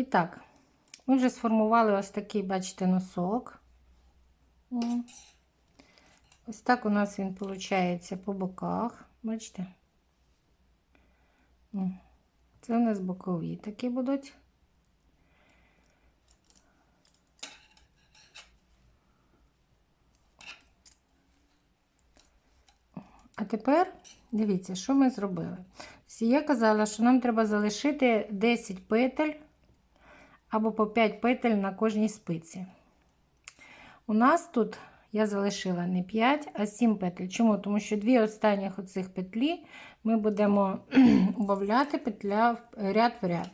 І так, ми вже сформували ось такий, бачите, носок. Ось так у нас він виходить по боках. Бачите? Це у нас бокові такі будуть. А тепер дивіться, що ми зробили. Я казала, що нам треба залишити 10 петель або по 5 петель на кожній спиці. У нас тут я залишила не 5, а 7 петель. Чому? Тому що дві останніх оцих петлі ми будемо убавляти петля ряд в ряд.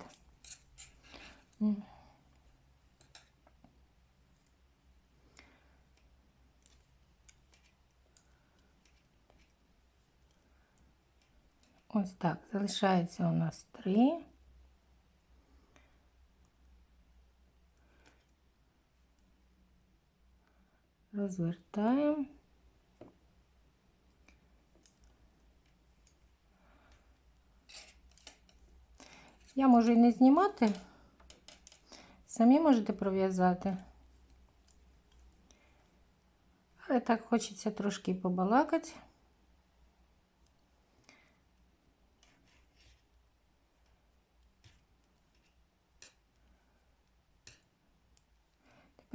Ось так, залишається у нас 3. Розвертаємо. Я можу і не знімати. Самі можете пров'язати. Але так хочеться трошки побалакати.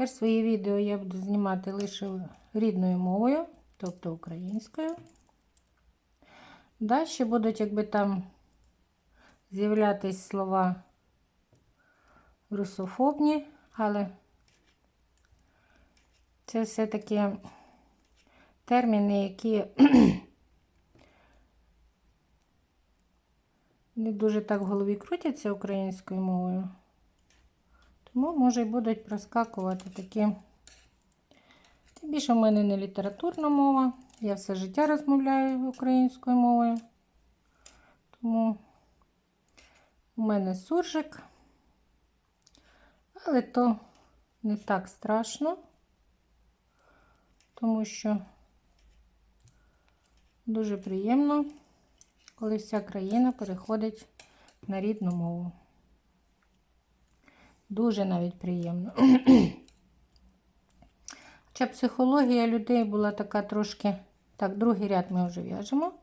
Тепер свої відео я буду знімати лише рідною мовою, тобто українською. Далі будуть, якби там з'являтись слова русофобні, але це все-таки терміни, які не дуже так в голові крутяться українською мовою. Тому, може, і будуть проскакувати такі. Тим більше в мене не літературна мова. Я все життя розмовляю українською мовою. Тому у мене суржик. Але то не так страшно, тому що дуже приємно, коли вся країна переходить на рідну мову. Дуже навіть приємно. Хоча психологія людей була така трошки. Так, другий ряд ми вже в'яжемо.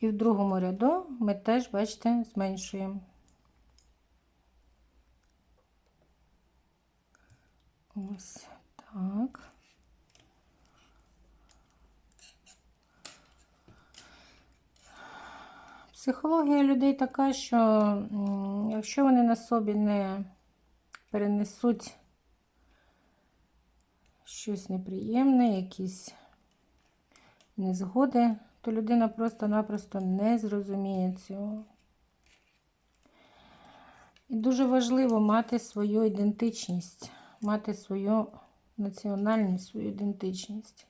І в другому ряду ми теж, бачите, зменшуємо. Ось так. Психологія людей така, що якщо вони на собі не перенесуть щось неприємне, якісь незгоди, то людина просто-напросто не зрозуміє цього. І дуже важливо мати свою ідентичність, мати свою національність, свою ідентичність.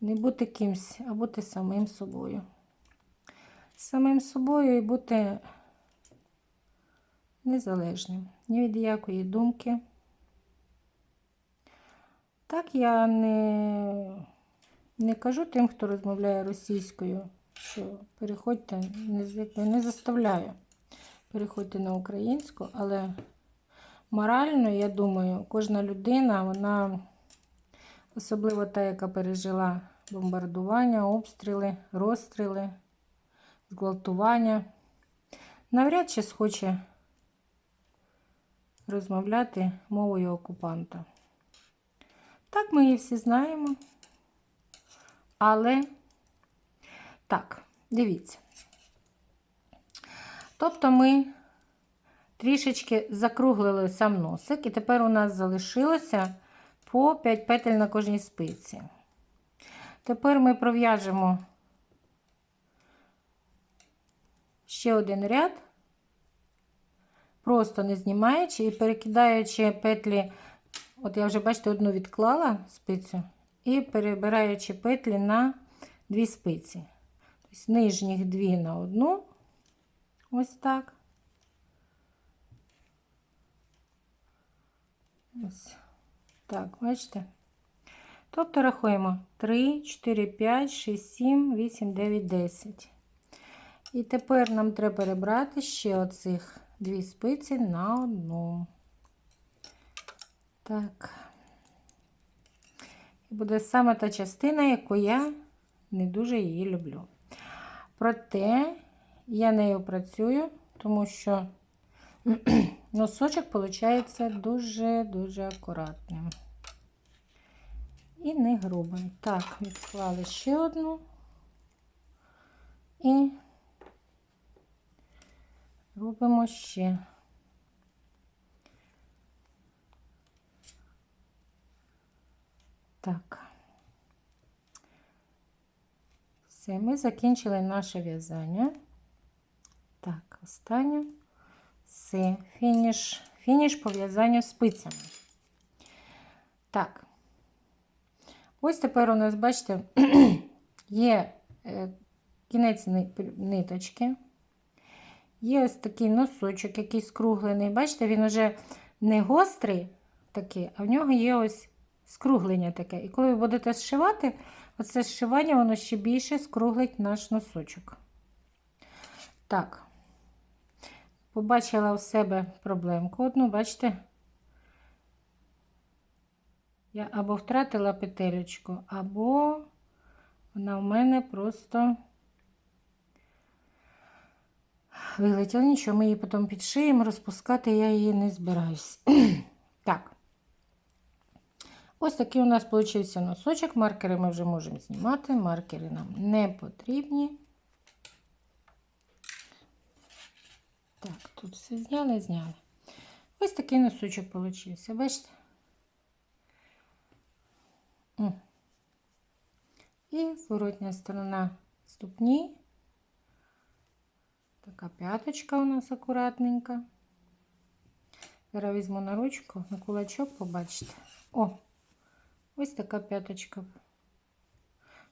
Не бути кимсь, а бути самим собою. Самим собою і бути незалежним, ні від якої думки. Так я не, не кажу тим, хто розмовляє російською, що переходьте, не, не заставляю. Переходьте на українську, але морально, я думаю, кожна людина, вона, особливо та, яка пережила бомбардування, обстріли, розстріли, зґвалтування, навряд чи схоче розмовляти мовою окупанта. Так, ми її всі знаємо. Але так, дивіться. Тобто ми трішечки закруглили сам носик, і тепер у нас залишилося по 5 петель на кожній спиці. Тепер ми пров'яжемо ще один ряд, просто не знімаючи і перекидаючи петлі, от я вже, бачите, одну відклала спицю, і перебираючи петлі на дві спиці. Тобто нижніх дві на одну, ось так. Ось так, бачите? Тобто рахуємо 3, 4, 5, 6, 7, 8, 9, 10. І тепер нам треба перебрати ще оцих дві спиці на одну. Так. І буде саме та частина, яку я не дуже її люблю. Проте я нею працюю, тому що носочок виходить дуже-дуже акуратним. І не грубим. Так, відклали ще одну. І робимо ще. Так. Все, ми закінчили наше в'язання. Так, останнє. Все, фініш, фініш по в'язанню спицями. Так. Ось тепер у нас, бачите, є е, кінець ниточки. Є ось такий носочок, який скруглений. Бачите, він вже не гострий такий, а в нього є ось скруглення таке. І коли ви будете зшивати, оце зшивання воно ще більше скруглить наш носочок. Так, побачила у себе проблемку одну, бачите? Я або втратила петелечку, або вона в мене просто вилетіла. Нічого, ми її потім підшиємо, розпускати я її не збираюсь. так. Ось такий у нас вийшов носочок. Маркери ми вже можемо знімати. Маркери нам не потрібні. Так, тут все зняли, зняли. Ось такий носочок вийшов. Бачите? І зворотня сторона ступні. Така п'яточка у нас акуратненька. Зараз візьму на ручку, на кулачок побачите. О, ось така п'яточка.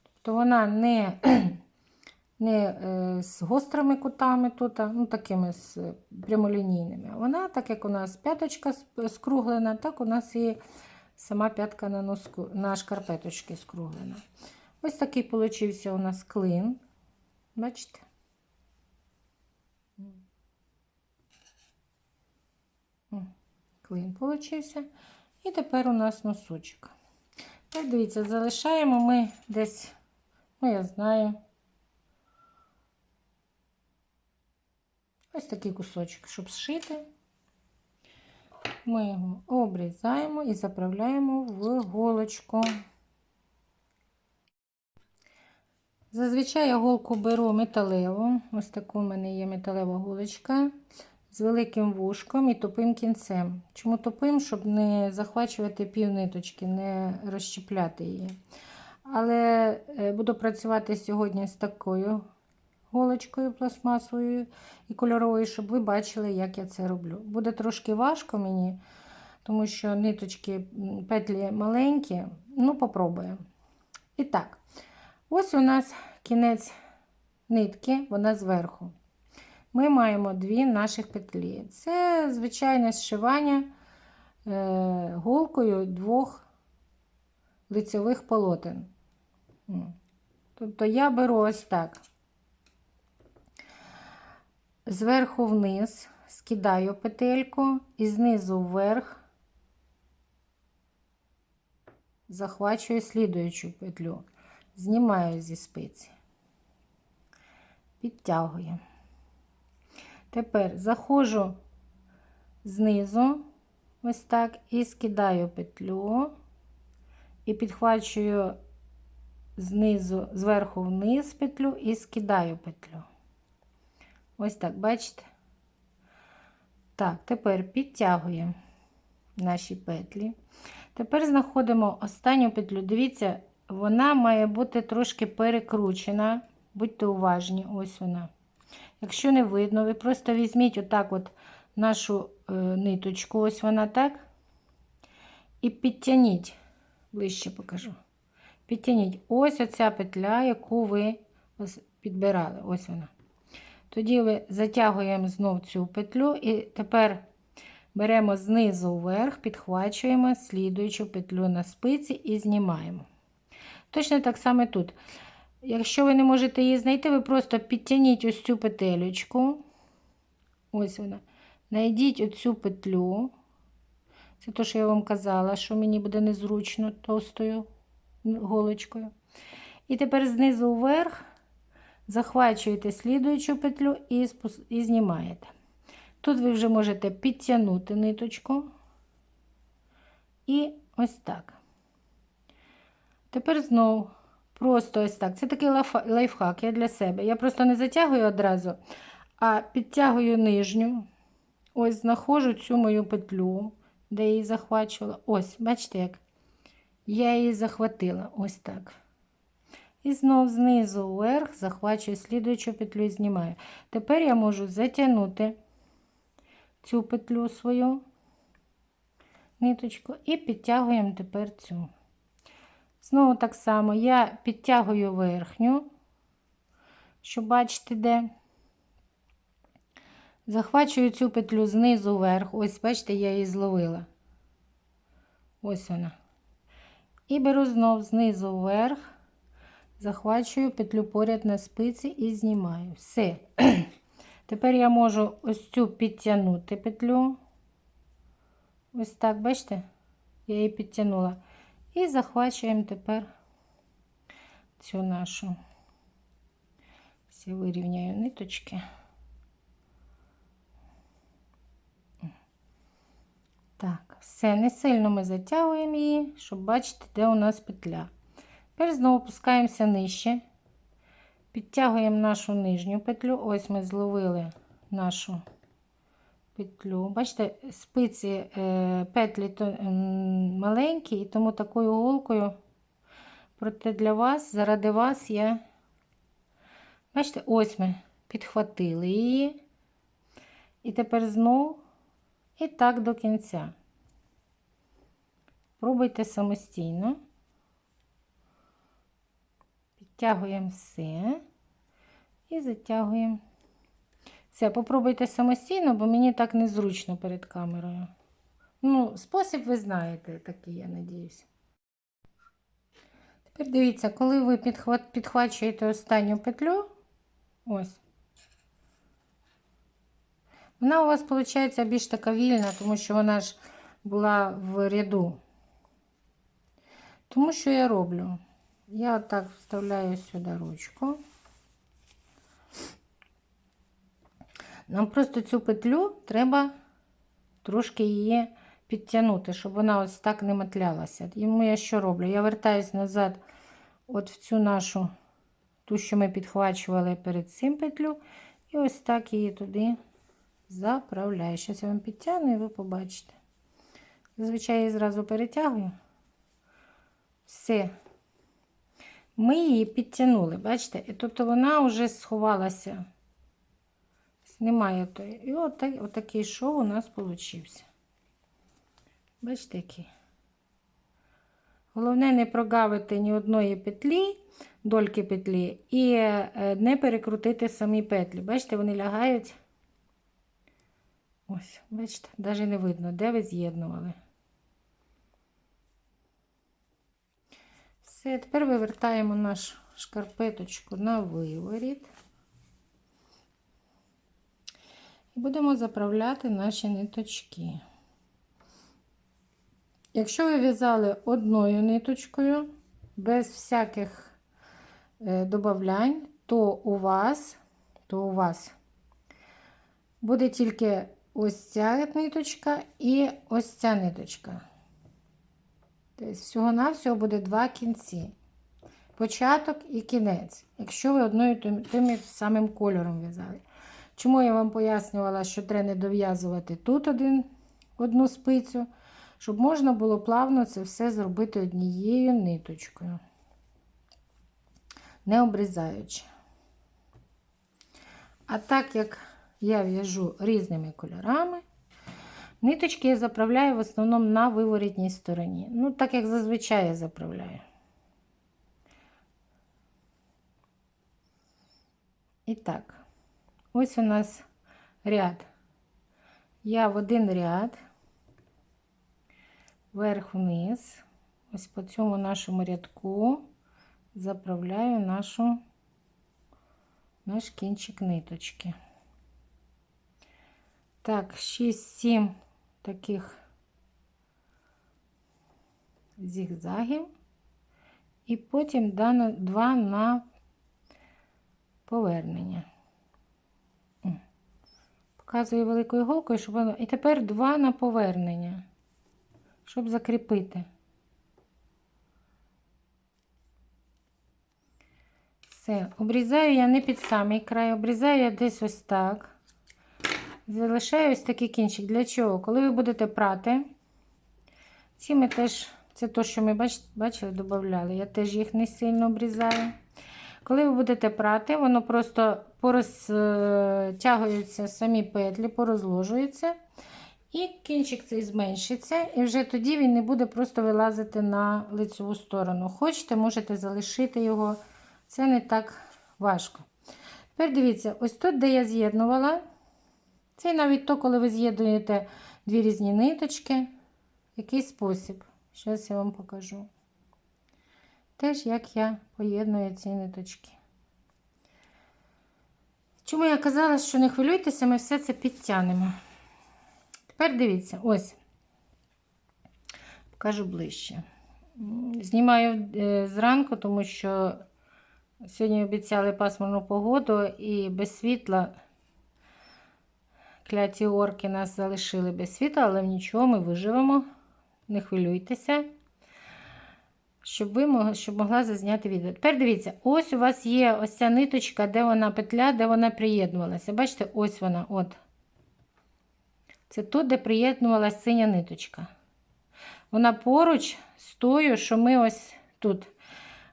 Тобто вона не, не е, з гострими кутами тут, ну такими з прямолінійними. Вона, так як у нас п'яточка скруглена, так у нас і сама п'ятка на носку, на шкарпеточки скруглена. Ось такий получився у нас клин. Бачите? Клин получився. І тепер у нас носочок. Так, дивіться, залишаємо ми десь, ну, я знаю, ось такий кусочок, щоб зшити. Ми його обрізаємо і заправляємо в голочку. Зазвичай я голку беру металеву. Ось таку в мене є металева голочка з великим вушком і тупим кінцем. Чому тупим? Щоб не захвачувати пів ниточки, не розщепляти її. Але е, буду працювати сьогодні з такою голочкою пластмасовою і кольоровою, щоб ви бачили, як я це роблю. Буде трошки важко мені, тому що ниточки, петлі маленькі. Ну, попробуємо. І так, ось у нас кінець нитки, вона зверху. Ми маємо дві наших петлі. Це звичайне зшивання е, голкою двох лицевих полотен. Тобто я беру ось так. Зверху вниз скидаю петельку і знизу вверх захвачую слідуючу петлю, знімаю зі спиці, підтягую. Тепер заходжу знизу, ось так, і скидаю петлю, і підхвачую знизу, зверху вниз петлю і скидаю петлю. Ось так, бачите? Так, тепер підтягуємо наші петлі. Тепер знаходимо останню петлю. Дивіться, вона має бути трошки перекручена. Будьте уважні, ось вона. Якщо не видно, ви просто візьміть отак от нашу е, ниточку, ось вона так. І підтягніть, ближче покажу. Підтягніть ось оця петля, яку ви підбирали. Ось вона. Тоді ви затягуємо знов цю петлю і тепер беремо знизу вверх, підхвачуємо слідуючу петлю на спиці і знімаємо. Точно так само тут. Якщо ви не можете її знайти, ви просто підтягніть ось цю петелечку. Ось вона. Найдіть оцю петлю. Це те, що я вам казала, що мені буде незручно товстою голочкою. І тепер знизу вверх захвачуєте слідуючу петлю і, спус- і знімаєте. Тут ви вже можете підтягнути ниточку. І ось так. Тепер знову просто ось так. Це такий лайфхак я для себе. Я просто не затягую одразу, а підтягую нижню. Ось знаходжу цю мою петлю, де я її захвачувала. Ось, бачите, як я її захватила. Ось так. І знов знизу вверх захвачую слідуючу петлю і знімаю. Тепер я можу затягнути цю петлю свою ниточку і підтягуємо тепер цю. Знову так само я підтягую верхню, щоб бачити, де. Захвачую цю петлю знизу вверх. Ось, бачите, я її зловила. Ось вона. І беру знов знизу вверх, захвачую петлю поряд на спиці і знімаю. Все. Тепер я можу ось цю підтягнути петлю. Ось так, бачите? Я її підтягнула. І захвачуємо тепер цю нашу. Всі вирівняю ниточки. Так, все, не сильно ми затягуємо її, щоб бачити, де у нас петля. Тепер знову опускаємося нижче, підтягуємо нашу нижню петлю. Ось ми зловили нашу петлю. Бачите, спиці е, петлі маленькі, і тому такою голкою, проте для вас, заради вас я, бачите, ось ми підхватили її. І тепер знову і так до кінця. Пробуйте самостійно. Підтягуємо все і затягуємо. Все, попробуйте самостійно, бо мені так незручно перед камерою. Ну, спосіб ви знаєте, такий, я надіюся. Тепер дивіться, коли ви підхвачуєте останню петлю, ось, вона у вас виходить більш така вільна, тому що вона ж була в ряду. Тому що я роблю? Я так вставляю сюди ручку. Нам просто цю петлю треба трошки її підтягнути, щоб вона ось так не матлялася. Тому я що роблю? Я вертаюсь назад от в цю нашу, ту, що ми підхвачували перед цим петлю, і ось так її туди заправляю. Зараз я вам підтягну і ви побачите. Зазвичай її зразу перетягую. Все. Ми її підтягнули, бачите? І тобто вона вже сховалася. Немає тої. І отак, отакий шов у нас получився. Бачите, який? Головне не прогавити ні одної петлі, дольки петлі, і е, не перекрутити самі петлі. Бачите, вони лягають. Ось, бачите, навіть не видно, де ви з'єднували. Все, тепер вивертаємо нашу шкарпеточку на виворіт. І будемо заправляти наші ниточки. Якщо ви в'язали одною ниточкою, без всяких е, добавлянь, то у вас, то у вас буде тільки ось ця ниточка і ось ця ниточка. Тобто, всього-навсього буде два кінці. Початок і кінець, якщо ви одною тим, тим самим кольором в'язали. Чому я вам пояснювала, що треба не дов'язувати тут один, одну спицю, щоб можна було плавно це все зробити однією ниточкою, не обрізаючи. А так як я в'яжу різними кольорами, ниточки я заправляю в основному на виворітній стороні. Ну, так як зазвичай я заправляю. І так. Ось у нас ряд. Я в один ряд, вверх-вниз, ось по цьому нашому рядку заправляю нашу, наш кінчик ниточки. Так, 6-7 таких зігзагів. І потім дано 2 на повернення. М. Показую великою іголкою, щоб воно. І тепер 2 на повернення, щоб закріпити. Все, обрізаю я не під самий край, обрізаю я десь ось так. Залишаю ось такий кінчик. Для чого? Коли ви будете прати, ці ми теж, це то, що ми бач, бачили, додавали. Я теж їх не сильно обрізаю. Коли ви будете прати, воно просто порозтягуються самі петлі, порозложуються. І кінчик цей зменшиться, і вже тоді він не буде просто вилазити на лицеву сторону. Хочете, можете залишити його. Це не так важко. Тепер дивіться, ось тут, де я з'єднувала, це навіть то, коли ви з'єднуєте дві різні ниточки, який спосіб. Зараз я вам покажу. Теж, як я поєдную ці ниточки. Чому я казала, що не хвилюйтеся, ми все це підтягнемо. Тепер дивіться, ось, покажу ближче. Знімаю е, зранку, тому що сьогодні обіцяли пасмурну погоду і без світла. Кляті орки нас залишили без світла, але нічого, ми виживемо. Не хвилюйтеся, щоб ви могли, щоб могла зазняти відео. Тепер дивіться, ось у вас є ось ця ниточка, де вона петля, де вона приєднувалася. Бачите, ось вона. от. Це тут, де приєднувалася синя ниточка. Вона поруч з тою, що ми ось тут.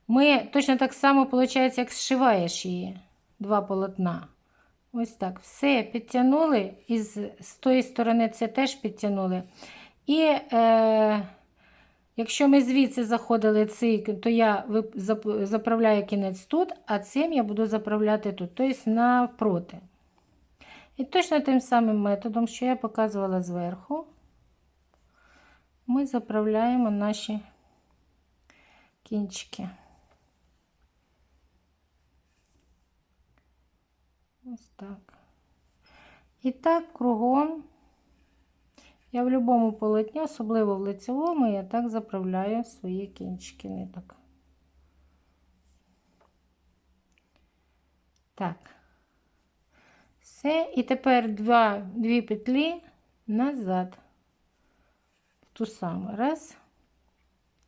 Ми точно так само, виходить, як зшиваєш її. Два полотна. Ось так. Все підтягнули. І з, з тої сторони це теж підтягнули. І е, якщо ми звідси заходили цей, то я заправляю кінець тут, а цим я буду заправляти тут, тобто навпроти. І точно тим самим методом, що я показувала зверху, ми заправляємо наші кінчики. Ось так. І так кругом. Я в будь-якому полотні, особливо в лицевому, я так заправляю свої кінчики ниток. Так. Все. І тепер два, дві петлі назад. В ту саму. Раз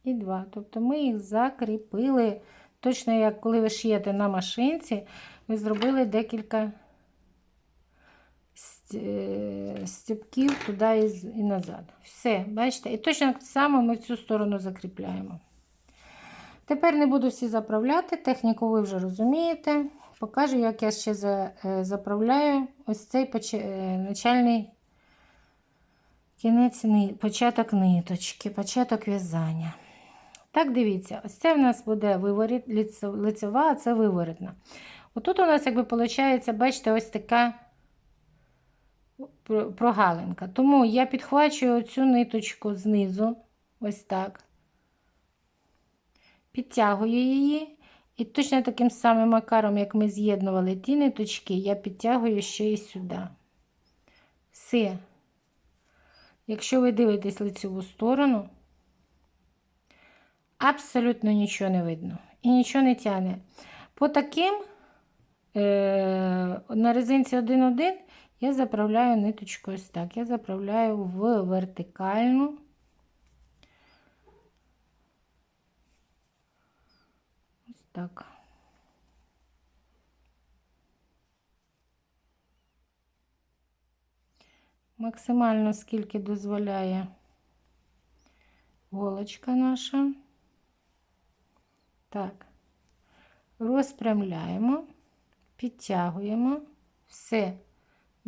і два. Тобто ми їх закріпили. Точно як коли ви шиєте на машинці, ви зробили декілька стіпків туди і назад. Все, бачите? І точно так само ми цю сторону закріпляємо. Тепер не буду всі заправляти, техніку ви вже розумієте. Покажу, як я ще е, заправляю ось цей е, начальний кінець, початок ниточки, початок в'язання. Так, дивіться, ось це в нас буде виворіт, лицева, а це виворітна. Отут у нас, якби виходить, бачите, ось така прогалинка. Тому я підхвачую цю ниточку знизу, ось так. Підтягую її. І точно таким самим макаром, як ми з'єднували ті ниточки, я підтягую ще і сюди. Все. Якщо ви дивитесь лицеву сторону, абсолютно нічого не видно. І нічого не тягне. По таким е, на резинці 1,1 я заправляю ниточку ось так. Я заправляю в вертикальну. Ось так. Максимально скільки дозволяє голочка наша. Так, розпрямляємо, підтягуємо все.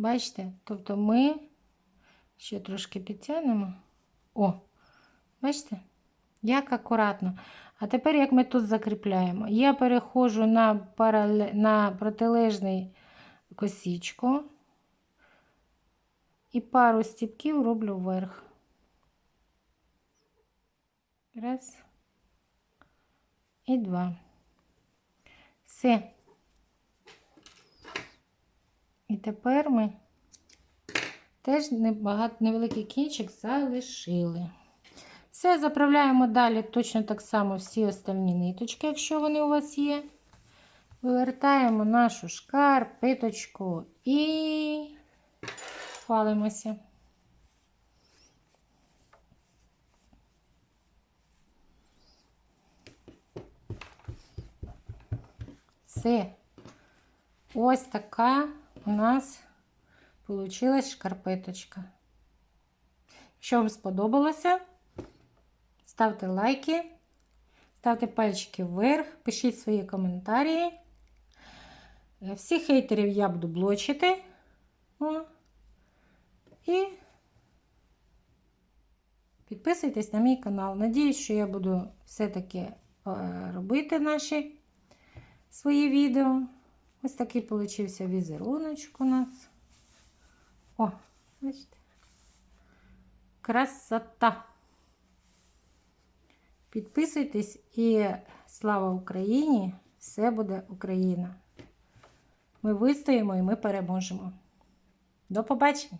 Бачите? Тобто ми ще трошки підтягнемо. О, бачите? Як акуратно. А тепер, як ми тут закріпляємо, я переходжу на, парале... на протилежний косічку і пару стіпків роблю вверх. Раз. І два. Все. І тепер ми теж небагато, невеликий кінчик залишили. Все, заправляємо далі точно так само всі остальні ниточки, якщо вони у вас є. Вивертаємо нашу шкарпеточку і хвалимося. Все. Ось така у нас получилась шкарпеточка. Якщо вам сподобалося, ставте лайки, ставте пальчики вверх, пишіть свої коментарі. Е, Всіх хейтерів я буду блочити. І підписуйтесь на мій канал. Надіюсь, що я буду все-таки е, робити наші свої відео. Ось такий получився візеруночок у нас. О, бачите. Красота! Підписуйтесь і слава Україні! Все буде Україна! Ми вистоїмо і ми переможемо. До побачення!